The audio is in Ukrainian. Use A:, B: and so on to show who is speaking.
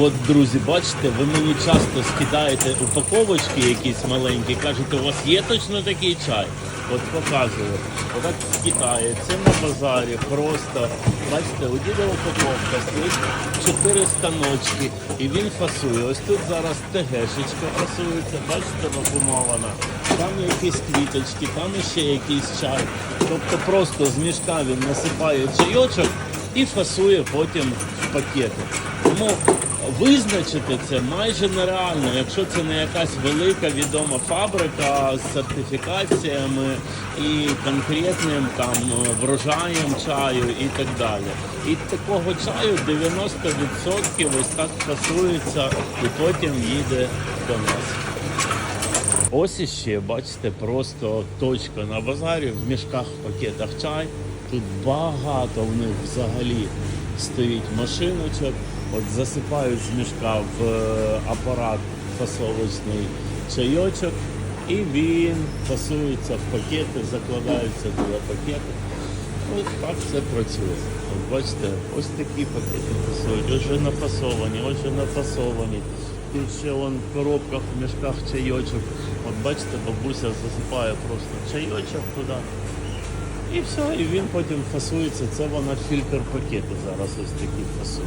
A: от, друзі, бачите, ви мені часто скидаєте упаковочки якісь маленькі, кажете, у вас є точно такий чай? От показую. Отак скидає. Це на базарі просто. Бачите, у діда упаковка стоїть чотири станочки і він фасує. Ось тут зараз ТГшечка фасується, бачите, вакуумована. Там якісь квіточки, там ще якийсь чай. Тобто просто з мішка він насипає чайочок і фасує потім в пакети. Тому визначити це майже нереально, якщо це не якась велика відома фабрика з сертифікаціями і конкретним там врожаєм чаю і так далі. І такого чаю 90% ось так фасується і потім їде до нас. Ось іще, бачите, просто точка на базарі, в мішках, в пакетах чай. Тут багато в них взагалі стоїть машиночок. От засипають з мішка в е, апарат фасовочний чайочок, і він фасується в пакети, закладаються туди пакети. Ось так все працює. От бачите, ось такі пакети фасують. Ось вже нафасовані, ось вже нафасовані. Тут ще вон в коробках, в мішках чайочок. От бачите, бабуся засипає просто чайочок туди. І все, і він потім фасується. Це вона фільтр пакети зараз ось такі фасує.